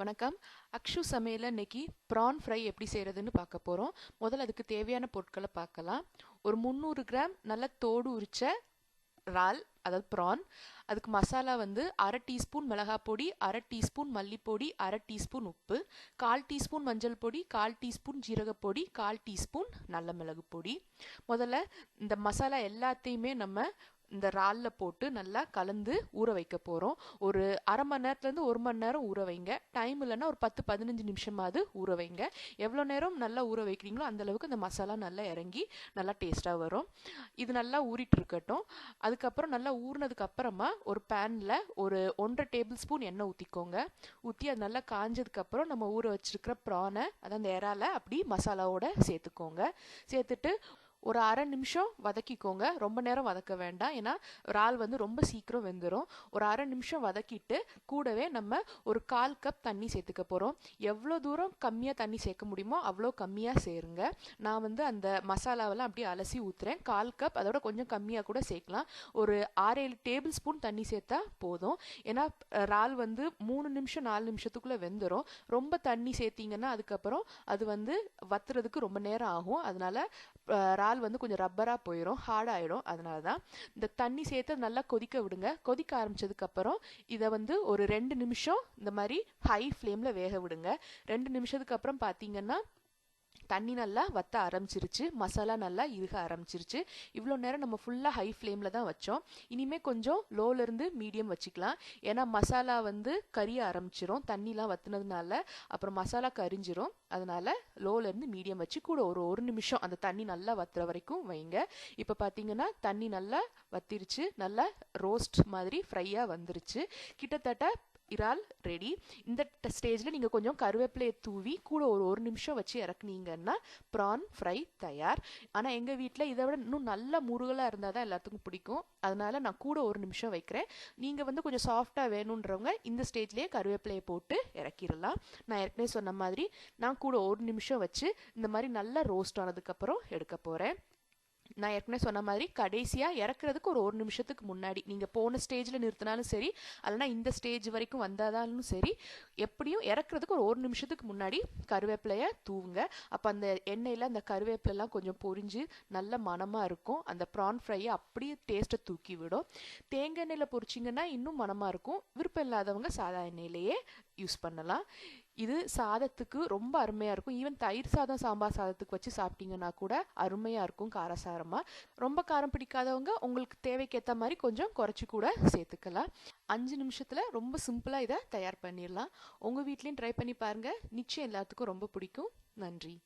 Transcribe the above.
வணக்கம். அக்ஷு சமையலில் இன்னைக்கு ப்ரான் ஃப்ரை எப்படி செய்கிறதுன்னு பார்க்க போகிறோம் முதல்ல அதுக்கு தேவையான பொருட்களை பார்க்கலாம். ஒரு முந்நூறு கிராம் நல்ல தோடு உரித்த இறால் அதாவது ப்ரான் அதுக்கு மசாலா வந்து அரை டீஸ்பூன் மிளகாய் பொடி அரை டீஸ்பூன் மல்லிப்பொடி அரை டீஸ்பூன் உப்பு கால் டீஸ்பூன் மஞ்சள் பொடி கால் டீஸ்பூன் ஜீரகப்பொடி கால் டீஸ்பூன் நல்ல மிளகு பொடி. முதல்ல இந்த மசாலா எல்லாத்தையுமே நம்ம இந்த இறாலில் போட்டு நல்லா கலந்து ஊற வைக்க போகிறோம் ஒரு அரை மணி நேரத்துலேருந்து ஒரு மணி நேரம் ஊற வைங்க. டைம் இல்லைன்னா ஒரு பத்து பதினஞ்சு நிமிஷமாவது ஊற வைங்க. எவ்வளோ நேரம் நல்லா ஊற வைக்கிறீங்களோ அந்தளவுக்கு இந்த மசாலா நல்லா இறங்கி நல்லா டேஸ்ட்டாக வரும். இது நல்லா ஊறிட்டு இருக்கட்டும். அதுக்கப்புறம் நல்லா ஊறினதுக்கு அப்புறமா ஒரு பேனில் ஒரு ஒன்றரை டேபிள் ஸ்பூன் எண்ணெய் ஊற்றிக்கோங்க ஊற்றி அது நல்லா காஞ்சதுக்கப்புறம் நம்ம ஊற வச்சிருக்கிற ப்ரானை அதான் அந்த இறால அப்படி மசாலாவோட சேர்த்துக்கோங்க. சேர்த்துட்டு ஒரு அரை நிமிஷம் வதக்கிக்கோங்க. ரொம்ப நேரம் வதக்க வேண்டாம். ஏன்னா இறால் வந்து ரொம்ப சீக்கிரம் வெந்துடும் ஒரு அரை நிமிஷம் வதக்கிட்டு கூடவே நம்ம ஒரு கால் கப் தண்ணி சேர்த்துக்க போகிறோம் எவ்வளோ தூரம் கம்மியாக தண்ணி சேர்க்க முடியுமோ அவ்வளோ கம்மியாக சேருங்க. நான் வந்து அந்த மசாலாவெல்லாம் அப்படியே அலசி ஊற்றுறேன் கால் கப் அதோட கொஞ்சம் கம்மியாக கூட சேர்க்கலாம். ஒரு ஆறு ஏழு டேபிள் ஸ்பூன் தண்ணி சேர்த்தா போதும். ஏன்னா இறால் வந்து மூணு நிமிஷம் நாலு நிமிஷத்துக்குள்ளே வெந்துடும் ரொம்ப தண்ணி சேர்த்திங்கன்னா அதுக்கப்புறம் அது வந்து வத்துறதுக்கு ரொம்ப நேரம் ஆகும். அதனால் இறால் வந்து கொஞ்சம் ரப்பராக போயிடும் ஹார்ட் அதனால தான் இந்த தண்ணி சேர்த்து நல்லா கொதிக்க விடுங்க. கொதிக்க ஆரம்பிச்சதுக்கப்புறம் இதை வந்து ஒரு ரெண்டு நிமிஷம் இந்த மாதிரி ஹை ஃப்ளேமில் வேக விடுங்க. ரெண்டு நிமிஷத்துக்கு அப்புறம் பார்த்தீங்கன்னா தண்ணி நல்லா வத்த ஆரம்பிச்சிருச்சு மசாலா நல்லா இருக ஆரம்பிச்சிருச்சு. இவ்வளோ நேரம் நம்ம ஃபுல்லாக ஹை ஃப்ளேமில் தான் வச்சோம். இனிமேல் கொஞ்சம் லோலேருந்து மீடியம் வச்சுக்கலாம். ஏன்னா மசாலா வந்து கறிய ஆரம்பிச்சிரும் தண்ணிலாம் வத்துனதுனால அப்புறம் மசாலா கரிஞ்சிரும். அதனால லோலேருந்து மீடியம் வச்சு கூட ஒரு ஒரு நிமிஷம் அந்த தண்ணி நல்லா வத்துற வரைக்கும் வைங்க. இப்போ பார்த்தீங்கன்னா தண்ணி நல்லா வத்திருச்சு நல்லா ரோஸ்ட் மாதிரி ஃப்ரையாக வந்துருச்சு. கிட்டத்தட்ட இறால் ரெடி இந்த ஸ்டேஜில் நீங்கள் கொஞ்சம் கருவேப்பிலையை தூவி கூட ஒரு ஒரு நிமிஷம் வச்சு இறக்குனீங்கன்னா ப்ரான் ஃப்ரை தயார். ஆனால் எங்கள் வீட்டில் இதை விட இன்னும் நல்ல முருகலாக இருந்தால் தான் எல்லாத்துக்கும் பிடிக்கும். அதனால் நான் கூட ஒரு நிமிஷம் வைக்கிறேன். நீங்கள் வந்து கொஞ்சம் சாஃப்டாக வேணுன்றவங்க இந்த ஸ்டேஜ்லேயே கருவேப்பிலையை போட்டு இறக்கிடலாம். நான் ஏற்கனவே சொன்ன மாதிரி நான் கூட ஒரு நிமிஷம் வச்சு இந்த மாதிரி நல்லா ரோஸ்ட் ஆனதுக்கப்புறம் எடுக்க போகிறேன் நான் ஏற்கனவே சொன்ன மாதிரி கடைசியாக இறக்குறதுக்கு ஒரு ஒரு நிமிஷத்துக்கு முன்னாடி. நீங்கள் போன ஸ்டேஜில் நிறுத்தினாலும் சரி அல்லனா இந்த ஸ்டேஜ் வரைக்கும் வந்தாதாலும் சரி எப்படியும் இறக்குறதுக்கு ஒரு ஒரு நிமிஷத்துக்கு முன்னாடி கருவேப்பிலையை தூவுங்க. அப்போ அந்த எண்ணெயில் அந்த கருவேப்பிலெலாம் கொஞ்சம் பொரிஞ்சு நல்ல மனமாக இருக்கும். அந்த ப்ரான் ஃப்ரையை அப்படியே டேஸ்ட்டை தூக்கி விடும் தேங்காய் எண்ணெயில் பொரிச்சிங்கன்னா இன்னும் மனமாக இருக்கும். விருப்பம் இல்லாதவங்க சாதா எண்ணெயிலேயே யூஸ் பண்ணலாம். இது சாதத்துக்கு ரொம்ப அருமையாக இருக்கும். ஈவன் தயிர் சாதம் சாம்பார் சாதத்துக்கு வச்சு சாப்பிட்டீங்கன்னா கூட அருமையாக இருக்கும் காரசாரமாக ரொம்ப காரம் பிடிக்காதவங்க உங்களுக்கு தேவைக்கேற்ற மாதிரி கொஞ்சம் குறைச்சி கூட சேர்த்துக்கலாம். அஞ்சு நிமிஷத்தில் ரொம்ப சிம்பிளாக இதை தயார் பண்ணிடலாம். உங்கள் வீட்லேயும் ட்ரை பண்ணி பாருங்கள் நிச்சயம் எல்லாத்துக்கும் ரொம்ப பிடிக்கும். நன்றி.